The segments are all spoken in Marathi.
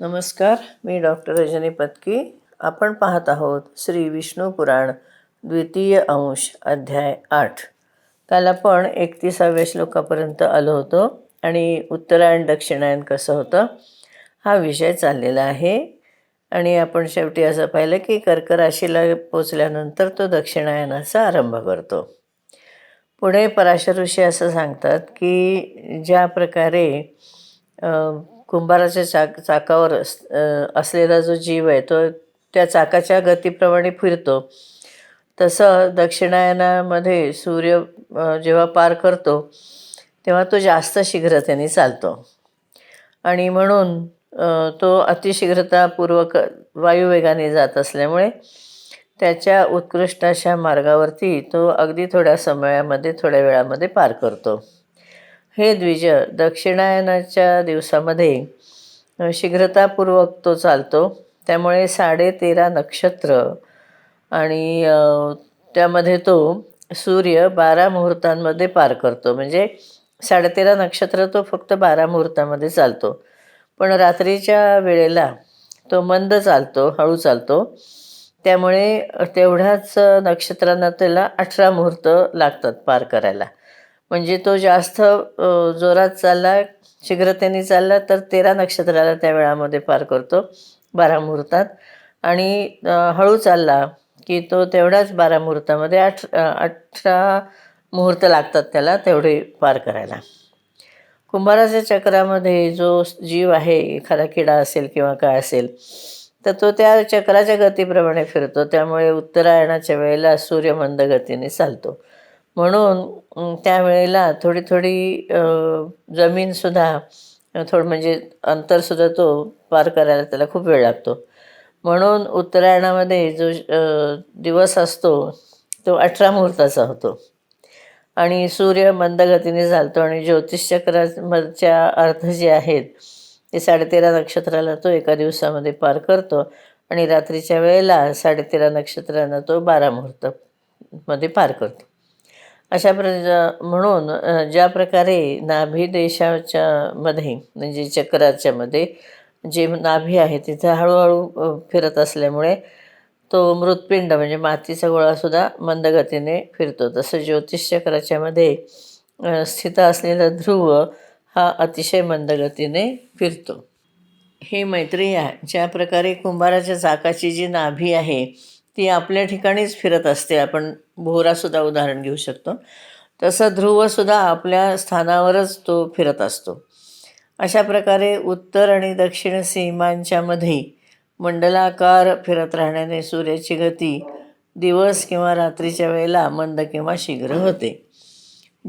नमस्कार मी डॉक्टर रजनी पत्की. आपण पाहत आहोत श्री विष्णू पुराण द्वितीय अंश अध्याय आठ. काल आपण एकतीसाव्या श्लोकापर्यंत आलो होतो आणि उत्तरायण दक्षिणायन कसं होतं हा विषय चाललेला आहे. आणि आपण शेवटी असं पाहिलं की कर्क राशीला पोचल्यानंतर तो दक्षिणायनाचा आरंभ करतो. पुढे पराशर ऋषी असं सांगतात की ज्या प्रकारे कुंभाराच्या चाक चाकावर अस असलेला जो जीव आहे तो त्या चाकाच्या गतीप्रमाणे फिरतो. तसं दक्षिणायनामध्ये सूर्य जेव्हा पार करतो तेव्हा तो जास्त शीघ्रतेने चालतो. आणि म्हणून तो अतिशीघ्रतापूर्वक वायुवेगाने जात असल्यामुळे त्याच्या उत्कृष्ट अशा मार्गावरती तो अगदी थोड्या समयामध्ये थोड्या वेळामध्ये पार करतो. हे द्विज दक्षिणायनाच्या दिवसामध्ये शीघ्रतापूर्वक तो चालतो. त्यामुळे साडेतेरा नक्षत्र आणि त्यामध्ये तो सूर्य बारा मुहूर्तांमध्ये पार करतो. म्हणजे साडेतेरा नक्षत्र तो फक्त बारा मुहूर्तामध्ये चालतो. पण रात्रीच्या वेळेला तो मंद चालतो हळू चालतो. त्यामुळे तेवढ्याच नक्षत्रांना त्याला अठरा मुहूर्त लागतात पार करायला. म्हणजे तो जास्त जोरात चालला शीघ्रतेने चालला तर तेरा नक्षत्राला त्या वेळामध्ये पार करतो बारा मुहूर्तात. आणि हळू चालला की तो तेवढ्याच बारा मुहूर्तामध्ये आठ अठरा मुहूर्त लागतात त्याला तेवढे पार करायला. कुंभाराच्या चक्रामध्ये जो जीव आहे एखादा किडा असेल किंवा काय असेल तर तो त्या चक्राच्या गतीप्रमाणे फिरतो. त्यामुळे उत्तरायणाच्या वेळेला सूर्य मंद गतीने चालतो. म्हणून त्यावेळेला थोडी थोडी जमीनसुद्धा थोडं म्हणजे अंतरसुद्धा तो पार करायला त्याला खूप वेळ लागतो. म्हणून उत्तरायणामध्ये जो दिवस असतो तो अठरा मुहूर्ताचा होतो. आणि सूर्य मंदगतीने चालतो आणि ज्योतिषचक्राच्या अर्थ जे आहेत ते साडेतेरा नक्षत्राला तो एका दिवसामध्ये पार करतो आणि रात्रीच्या वेळेला साडेतेरा नक्षत्रांना तो बारा मुहूर्त मध्ये पार करतो. अशा प्र म्हणून ज्या प्रकारे नाभिदेशाच्या मध्ये म्हणजे चक्राच्या मध्ये जे नाभी आहे तिथे हळूहळू फिरत असल्यामुळे तो मृत्पिंड म्हणजे मातीचा गोळासुद्धा मंदगतीने फिरतो. तसं ज्योतिष चक्राच्यामध्ये स्थित असलेला ध्रुव हा अतिशय मंदगतीने फिरतो. ही मैत्रिया ज्या प्रकारे कुंभाराच्या चाकाची जी नाभी आहे ती आपल्या ठिकाणीच फिरत असते. आपण भोरासुद्धा उदाहरण घेऊ शकतो. तसं ध्रुवसुद्धा आपल्या स्थानावरच तो फिरत असतो. अशा प्रकारे उत्तर आणि दक्षिण सीमांच्यामध्ये मंडलाकार फिरत राहण्याने सूर्याची गती दिवस किंवा रात्रीच्या वेळेला मंद किंवा शीघ्र होते.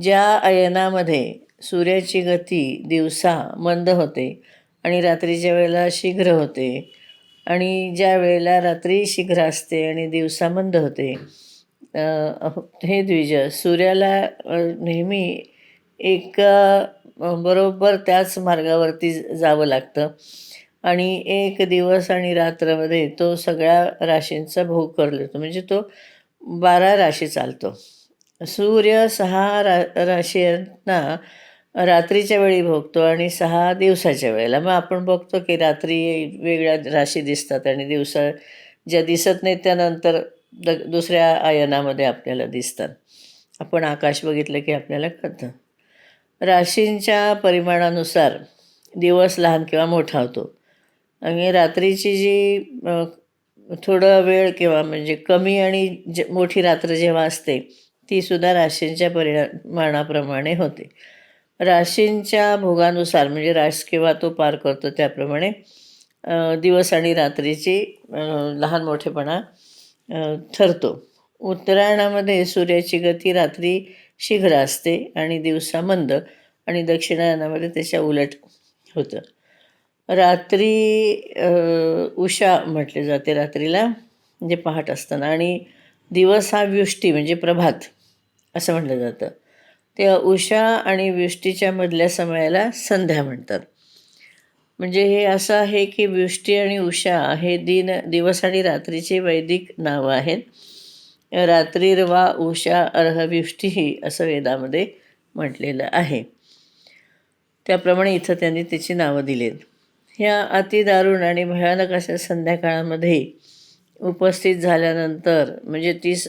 ज्या अयनामध्ये सूर्याची गती दिवसा मंद होते आणि रात्रीच्या वेळेला शीघ्र होते आणि ज्या वेळेला रात्री शीघ्र असते आणि दिवसा मंद होते हे द्विज सूर्याला नेहमी एका बरोबर त्याच मार्गावरती जावं लागतं. आणि एक दिवस आणि रात्रमध्ये तो सगळ्या राशींचा भोग करतो म्हणजे तो बारा राशी चालतो. सूर्य सहा रा राशींना रात्रीच्या वेळी भोगतो आणि सहा दिवसाच्या वेळेला. मग आपण बघतो की रात्री वेगळ्या राशी दिसतात आणि दिवसा ज्या दिसत नाहीत त्यानंतर द दुसऱ्या आयनामध्ये आपल्याला दिसतात. आपण आकाश बघितलं की आपल्याला कळतं. राशींच्या परिमाणानुसार दिवस लहान किंवा मोठा होतो. आणि रात्रीची जी थोडा थोडं वेळ किंवा म्हणजे कमी आणि ज मोठी रात्र जेव्हा असते तीसुद्धा राशींच्या परिमाणाप्रमाणे होते. राशींच्या भोगानुसार म्हणजे राश केव्हा तो पार करतो त्याप्रमाणे दिवस आणि रात्रीची लहान मोठेपणा ठरतो. उत्तरायणामध्ये सूर्याची गती रात्री शीघ्र असते आणि दिवसा मंद आणि दक्षिणायनामध्ये त्याच्या उलट होतं. रात्री उषा म्हटले जाते रात्रीला म्हणजे पहाट असताना. आणि दिवस हा व्युष्टी म्हणजे प्रभात असं म्हटलं जातं. त्या उषा आणि वृष्टीच्या मधल्या समयाला संध्या म्हणतात. म्हणजे हे असं आहे की वृष्टी आणि उषा हे दिन दिवस आणि रात्रीचे वैदिक नावं आहेत. रात्रीर्वा उषा अर्हविष्टीही असं वेदामध्ये म्हटलेलं आहे. त्याप्रमाणे इथं त्यांनी त्याची नावं दिलीत ह्या अतिदारुण आणि भयानक अशा संध्याकाळामध्ये उपस्थित झाल्यानंतर म्हणजे ती स-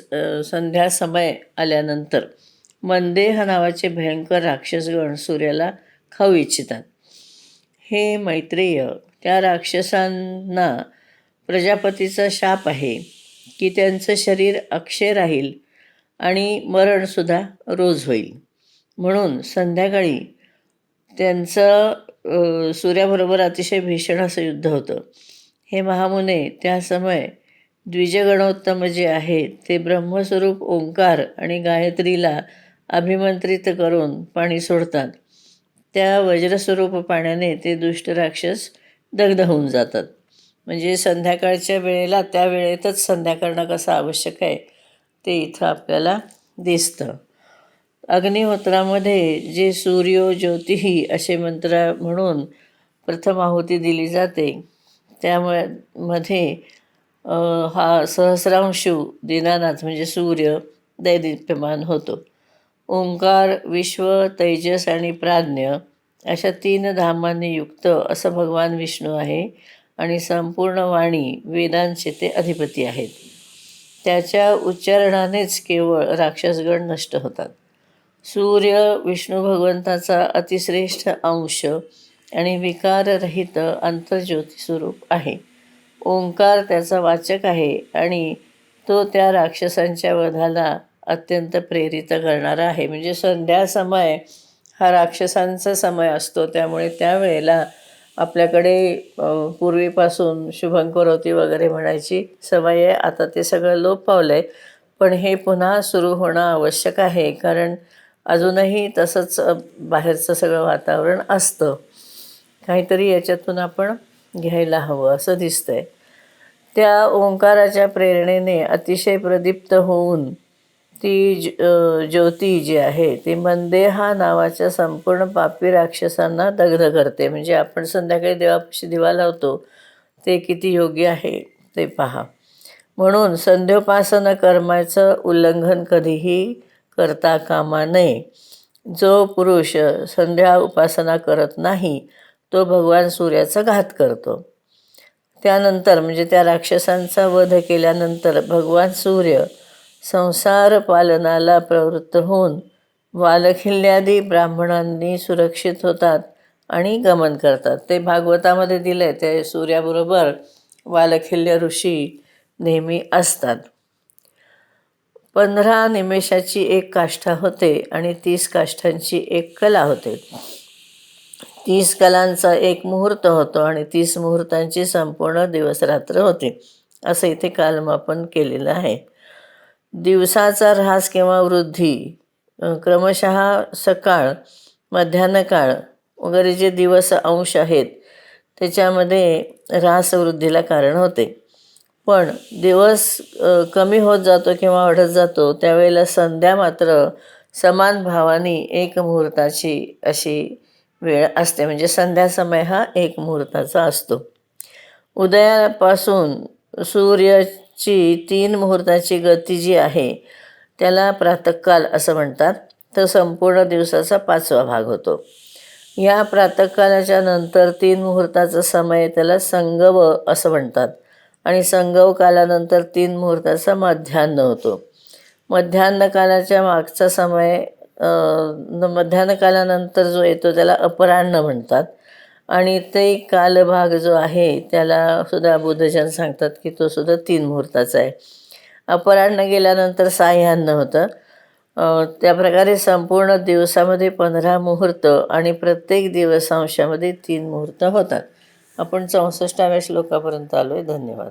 संध्या समय आल्यानंतर मंदेह नावाचे भयंकर राक्षसगण सूर्याला खाऊ इच्छितात. हे मैत्रेय त्या राक्षसांना प्रजापतीचा शाप आहे की त्यांचं शरीर अक्षय राहील आणि मरणसुद्धा रोज होईल. म्हणून संध्याकाळी त्यांचं सूर्याबरोबर अतिशय भीषण असं युद्ध होतं. हे महामुने त्या समय द्विजगणोत्तम जे आहे ते ब्रह्मस्वरूप ओंकार आणि गायत्रीला अभिमंत्रित करून पाणी सोडतात. त्या वज्रस्वरूप पाण्याने ते दुष्ट राक्षस दग्ध होऊन जातात. म्हणजे संध्याकाळच्या वेळेला त्या वेळेतच संध्याकाळनं कसं आवश्यक आहे ते इथं आपल्याला दिसतं. अग्निहोत्रामध्ये जे सूर्यो ज्योतिही असे मंत्र म्हणून प्रथम आहुती दिली जाते त्यामध्ये मध्ये हा सहस्रांशू दीनानाथ म्हणजे सूर्य दैदिप्यमान होतो. ओंकार विश्व तेजस आणि प्राज्ञ अशा तीन धामांनी युक्त असं भगवान विष्णू आहे आणि संपूर्ण वाणी वेदांचे ते अधिपती आहेत. त्याच्या उच्चारणानेच केवळ राक्षसगण नष्ट होतात. सूर्य विष्णू भगवंताचा अतिश्रेष्ठ अंश आणि विकाररहित अंतर्ज्योती स्वरूप आहे. ओंकार त्याचा वाचक आहे आणि तो त्या राक्षसांच्या वधाला अत्यंत प्रेरित करणारा आहे. म्हणजे संध्या समय हा राक्षसांचा समय असतो. त्यामुळे त्यावेळेला आपल्याकडे पूर्वीपासून शुभंकरोती वगैरे म्हणायची सवय आहे. आता ते सगळं लोप पावलं आहे पण हे पुन्हा सुरू होणं आवश्यक आहे. कारण अजूनही तसंच बाहेरचं सगळं वातावरण असतं. काहीतरी याच्यातून आपण घ्यायला हवं असं दिसतंय. त्या ओंकाराच्या प्रेरणेने अतिशय प्रदीप्त होऊन ती ज्योती जी आहे ती मंदेहा नावाच्या संपूर्ण पापी राक्षसांना दग्ध करते. म्हणजे आपण संध्याकाळी देवापाशी दिवा लावतो ते किती योग्य आहे ते पहा. म्हणून संध्योपासन कर्माचं उल्लंघन कधीही करता कामा नये. जो पुरुष संध्या उपासना करत नाही तो भगवान सूर्याचा घात करतो. त्यानंतर म्हणजे त्या राक्षसांचा वध केल्यानंतर भगवान सूर्य संसार पालनाला प्रवृत्त होऊन वालखिल्ल्यादी ब्राह्मणांनी सुरक्षित होतात आणि गमन करतात. ते भागवतामध्ये दिले ते सूर्याबरोबर वालखिल्य ऋषी नेहमी असतात. पंधरा निमेषाची एक काष्ठा होते आणि तीस काष्ठांची एक कला होते. तीस कलांचा एक मुहूर्त होतो आणि तीस मुहूर्तांची संपूर्ण दिवसरात्र होते. असं इथे कालमापन केलेलं आहे. दिवसाचा ऱ्हास किंवा वृद्धी क्रमशः सकाळ मध्यान्हकाळ वगैरे जे दिवस अंश आहेत त्याच्यामध्ये ऱ्हास वृद्धीला कारण होते. पण दिवस कमी होत जातो किंवा वाढत जातो त्यावेळेला संध्या मात्र समान भावाने एक मुहूर्ताची अशी वेळ असते. म्हणजे संध्या समय हा एक मुहूर्ताचा असतो. उदयापासून सूर्य ची तीन मुहूर्ताची गती जी आहे त्याला प्रातःकाल असं म्हणतात. तर संपूर्ण दिवसाचा पाचवा भाग होतो. या प्रातःकालाच्या नंतर तीन मुहूर्ताचा समय त्याला संगव असं म्हणतात. आणि संगव कालानंतर तीन मुहूर्ताचा मध्यान्ह होतो. मध्यान्ह कालाच्या मागचा समय न- मध्यान्ह कालानंतर जो येतो त्याला अपराह्न म्हणतात. आणि ते कालभाग जो आहे त्याला सुद्धा बुद्धजन सांगतात की तो सुद्धा तीन मुहूर्ताचा आहे. अपराह्न गेल्यानंतर साह्यान्न होतं. त्याप्रकारे संपूर्ण दिवसामध्ये पंधरा मुहूर्त आणि प्रत्येक दिवसांशामध्ये तीन मुहूर्त होतात. आपण चौसष्टाव्या श्लोकापर्यंत आलो आहे धन्यवाद.